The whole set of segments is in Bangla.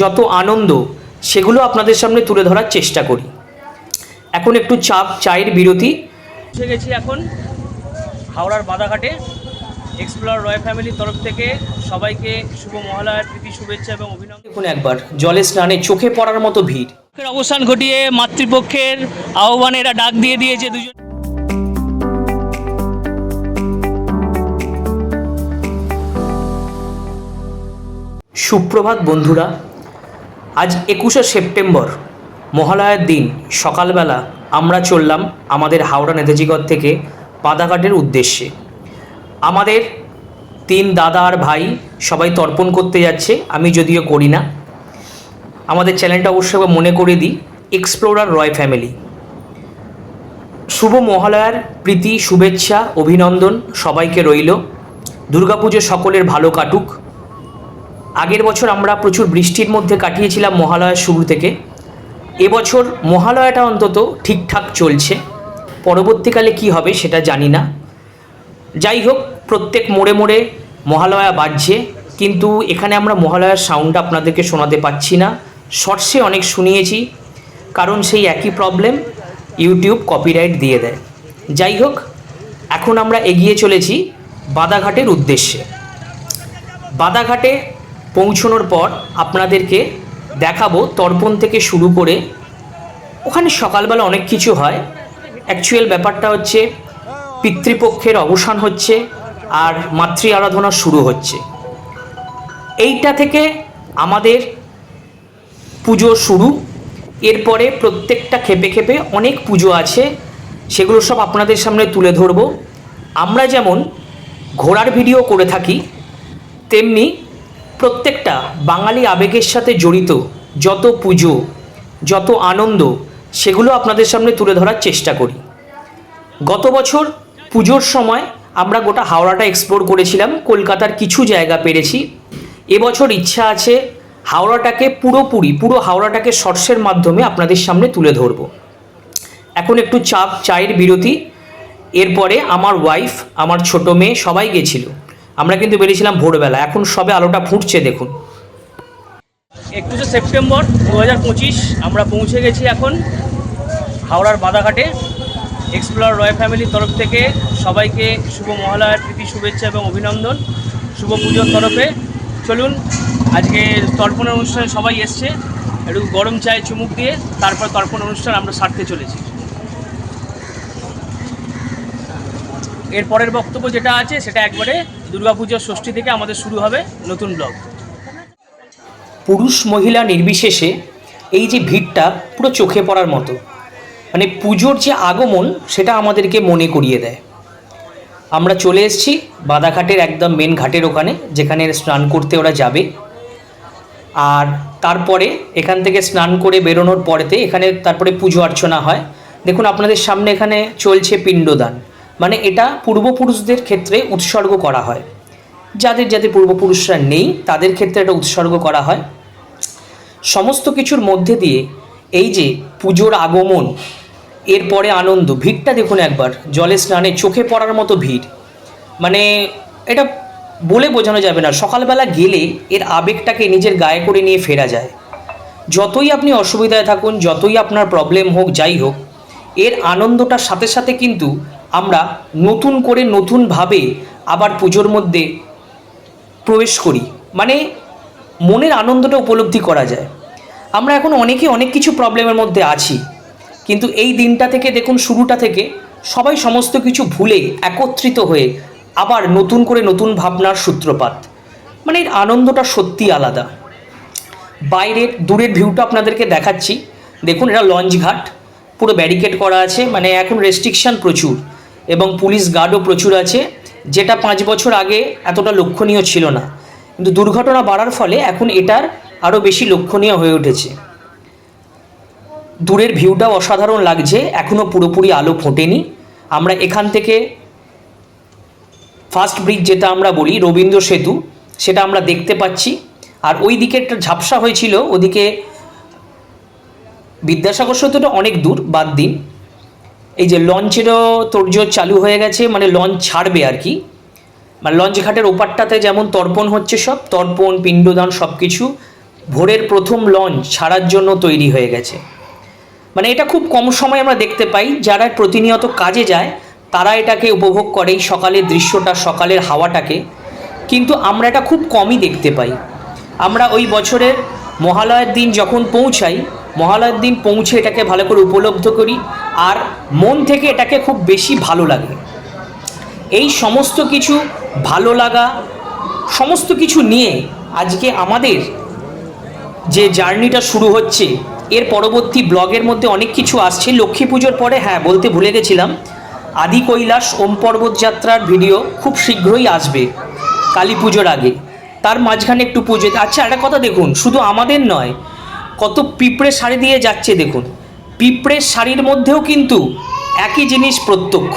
যত আনন্দ সেগুলো আপনাদের সামনে তুলে ধরার চেষ্টা করি। এখন একটু চা চায়ের বিরতি। পৌঁছে গেছি এখন হাওড়ার বাদাঘাটে এক্সপ্লোর রয় ফ্যামিলির তরফ থেকে সবাইকে শুভ মহালয়ার প্রীতি শুভেচ্ছা এবং অভিনন্দন। দেখুন একবার জলে স্নানে চোখে পড়ার মতো ভিড়। অবসান ঘটিয়ে মাতৃপক্ষের আহ্বানে এরা ডাক দিয়ে দিয়েছে দুজন। সুপ্রভাত বন্ধুরা আজ একুশে সেপ্টেম্বর। মহালয়ার দিন, সকালবেলা আমরা চললাম আমাদের হাওড়া নেতাজিগড় থেকে পাদাঘাটের উদ্দেশ্যে। আমাদের তিন দাদা আর ভাই সবাই তর্পণ করতে যাচ্ছে, আমি যদিও করি না। আমাদের চ্যানেলটা অবশ্যই মনে করে দিই এক্সপ্লোরার রয় ফ্যামিলি শুভ মহালয়ার প্রীতি, শুভেচ্ছা, অভিনন্দন সবাইকে রইল। দুর্গাপুজো সকলের ভালো কাটুক। আগের বছর আমরা প্রচুর বৃষ্টির মধ্যে কাটিয়েছিলাম মহালয়ার শুরু থেকে। এবছর মহালয়াটা অন্তত ঠিকঠাক চলছে। পরবর্তীকালে কি হবে সেটা জানি না। যাই হোক, প্রত্যেক মোড়ে মোড়ে মহালয়া বাজছে, কিন্তু এখানে আমরা মহালয়ার সাউন্ডটা আপনাদেরকে শোনাতে পাচ্ছি না। শর্টসে অনেক শুনিয়েছি, কারণ সেই একই প্রবলেম ইউটিউব কপিরাইট দিয়ে দেয়। যাই হোক, এখন আমরা এগিয়ে চলেছি বাদাঘাটের উদ্দেশ্যে। বাদাঘাটে পৌঁছানোর পর আপনাদেরকে দেখাবো তর্পণ থেকে শুরু করে। ওখানে সকালবেলা অনেক কিছু হয়। অ্যাকচুয়াল ব্যাপারটা হচ্ছে, পিতৃপক্ষের অবসান হচ্ছে আর মাতৃ আরাধনা শুরু হচ্ছে। এইটা থেকে আমাদের পুজো শুরু। এরপরে প্রত্যেকটা খেপে খেপে অনেক পুজো আছে, সেগুলো সব আপনাদের সামনে তুলে ধরবো। আমরা যেমন ঘোড়ার ভিডিও করে থাকি, তেমনি প্রত্যেকটা বাঙালি আবেগের সাথে জড়িত যত পুজো, যত আনন্দ, সেগুলো আপনাদের সামনে তুলে ধরার চেষ্টা করি। গত বছর পুজোর সময় আমরা গোটা হাওড়াটা এক্সপ্লোর করেছিলাম, কলকাতার কিছু জায়গা পেরেছি। এবছর ইচ্ছা আছে হাওড়াটাকে পুরোপুরি, পুরো হাওড়াটাকে শর্টসের মাধ্যমে আপনাদের সামনে তুলে ধরবো। এখন একটু চা চায়ের বিরতি, এরপরে আমার ওয়াইফ আমার ছোট মেয়ে সবাই গেছিল। আমরা কিন্তু বেরিয়েছিলাম ভোরবেলা। এখন সবে আলোটা ফুটছে, দেখুন। একুশে সেপ্টেম্বর দু হাজার পঁচিশ, আমরা পৌঁছে গেছি এখন হাওড়ার বাদাঘাটে এক্সপ্লোর রয় ফ্যামিলির তরফ থেকে সবাইকে শুভ মহালয়ার প্রীতি, শুভেচ্ছা এবং অভিনন্দন। শুভ পুজোর তরফে। চলুন, আজকে তর্পণ অনুষ্ঠানে সবাই এসছে। একটু গরম চায় চুমুক দিয়ে, তারপর তর্পণ অনুষ্ঠান আমরা সারতে চলেছি। এর পরের বক্তব্য যেটা আছে, সেটা একবারে দুর্গাপুজোর ষষ্ঠী থেকে আমাদের শুরু হবে নতুন ব্লগ। পুরুষ মহিলা নির্বিশেষে এই যে ভিড়টা পুরো চোখে পড়ার মতো মানে পুজোর যে আগমন সেটা আমাদেরকে মনে করিয়ে দেয়। আমরা চলে এসেছি বাদাঘাটের একদম মেন ঘাটের ওখানে, যেখানে স্নান করতে ওরা যাবে। আর তারপরে এখান থেকে স্নান করে বেরোনোর পরেতে এখানে তারপরে পুজো অর্চনা হয়। দেখুন, আপনাদের সামনে এখানে চলছে পিণ্ডদান। মানে এটা পূর্বপুরুষদের ক্ষেত্রে উৎসর্গ করা হয়। যাদের যাদের পূর্বপুরুষরা নেই, তাদের ক্ষেত্রে এটা উৎসর্গ করা হয়। সমস্ত কিছুর মধ্যে দিয়ে এই যে পুজোর আগমন, এরপরে আনন্দ, ভিড়টা দেখুন একবার, জলে স্নানে চোখে পড়ার মতো ভিড়। মানে এটা বলে বোঝানো যাবে না, সকালবেলা গেলে এর আবেগটাকে নিজের গায়ে করে নিয়ে ফেরা যায়। যতই আপনি অসুবিধায় থাকুন, যতই আপনার প্রবলেম হোক, যাই হোক, এর আনন্দটার সাথে সাথে কিন্তু আমরা নতুন করে নতুনভাবে আবার পুজোর মধ্যে প্রবেশ করি। মানে মনের আনন্দটা উপলব্ধি করা যায়। আমরা এখন অনেকে অনেক কিছু প্রবলেমের মধ্যে আছি। কিন্তু এই দিনটা থেকে দেখুন, শুরুটা থেকে সবাই সমস্ত কিছু ভুলে একত্রিত হয়ে আবার নতুন করে নতুন ভাবনার সূত্রপাত। মানে এর আনন্দটা সত্যি আলাদা। বাইরের, দূরের ভিউটা আপনাদেরকে দেখাচ্ছি। দেখুন, এটা লঞ্চ ঘাট পুরো ব্যারিকেড করা আছে। মানে এখন রেস্ট্রিকশন প্রচুর। এবং পুলিশ গার্ডও প্রচুর আছে। যেটা পাঁচ বছর আগে এতটা লক্ষণীয় ছিল না। কিন্তু দুর্ঘটনা বাড়ার ফলে এখন এটার আরও বেশি লক্ষণীয় হয়ে উঠেছে। দূরের ভিউটাও অসাধারণ লাগছে। এখনও পুরোপুরি আলো ফোটেনি। আমরা এখান থেকে ফার্স্ট ব্রিজ যেটা আমরা বলি, রবীন্দ্র সেতু, সেটা আমরা দেখতে পাচ্ছি। আর ওই দিকে একটা ঝাপসা হয়েছিল, ওদিকে বিদ্যাসাগর সেতুটা অনেক দূর, বাদ দিন। এই যে লঞ্চেরও তোড়জোড় চালু হয়ে গেছে মানে লঞ্চ ছাড়বে আর কি। মানে লঞ্চ ঘাটের ওপারটাতে যেমন তর্পণ হচ্ছে সব, তর্পণ, পিণ্ডদান সব কিছু ভোরের প্রথম লঞ্চ ছাড়ার জন্য তৈরি হয়ে গেছে। মানে এটা খুব কম সময় আমরা দেখতে পাই, যারা প্রতিনিয়ত কাজে যায়, তারা এটাকে উপভোগ করে এই সকালের দৃশ্যটা, সকালের হাওয়াটাকে। কিন্তু আমরা এটা খুব কমই দেখতে পাই। আমরা ওই বছরের মহালয়ার দিন যখন পৌঁছাই, মহালয়ার দিন পৌঁছে এটাকে ভালো করে উপলব্ধ করি। আর মন থেকে এটাকে খুব বেশি ভালো লাগে। এই সমস্ত কিছু ভালো লাগা, সমস্ত কিছু নিয়ে আজকে আমাদের যে জার্নিটা শুরু হচ্ছে, এর পরবর্তী ব্লগের মধ্যে অনেক কিছু আসছে। লক্ষ্মী পুজোর পরে হ্যাঁ বলতে ভুলে গেছিলাম, আদি কৈলাস ওম পর্বত যাত্রার ভিডিও খুব শীঘ্রই আসবে কালী পুজোর আগে। তার মাঝখানে একটু পুজো আচ্ছা একটা কথা দেখুন, শুধু আমাদের নয়, কত পিঁপড়ে শাড়ি দিয়ে যাচ্ছে, দেখুন। পিঁপড়ের শাড়ির মধ্যেও কিন্তু একই জিনিস প্রত্যক্ষ।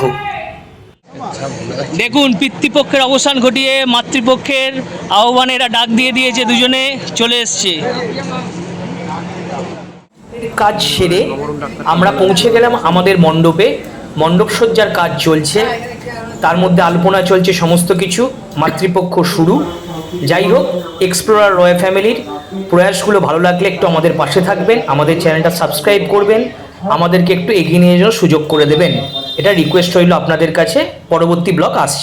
দেখুন পিতৃপক্ষের অবসান ঘটিয়ে মাতৃপক্ষের আহ্বানে এরা ডাক দিয়ে দিয়েছে দুজনে চলে এসছে। কাজ সেরে আমরা পৌঁছে গেলাম আমাদের মণ্ডপে। মণ্ডপ সজ্জার কাজ চলছে। তার মধ্যে আলপনা চলছে সমস্ত কিছু। মাতৃপক্ষ শুরু। যাই হোক এক্সপ্লোরার রয় ফ্যামিলির প্রয়াসগুলো ভালো লাগলে একটু আমাদের পাশে থাকবেন, আমাদের চ্যানেলটা সাবস্ক্রাইব করবেন, আমাদেরকে একটু এগিয়ে নিয়ে যাওয়ার সুযোগ করে দেবেন। এটা রিকোয়েস্ট রইল আপনাদের কাছে, পরবর্তী ব্লক আসছে।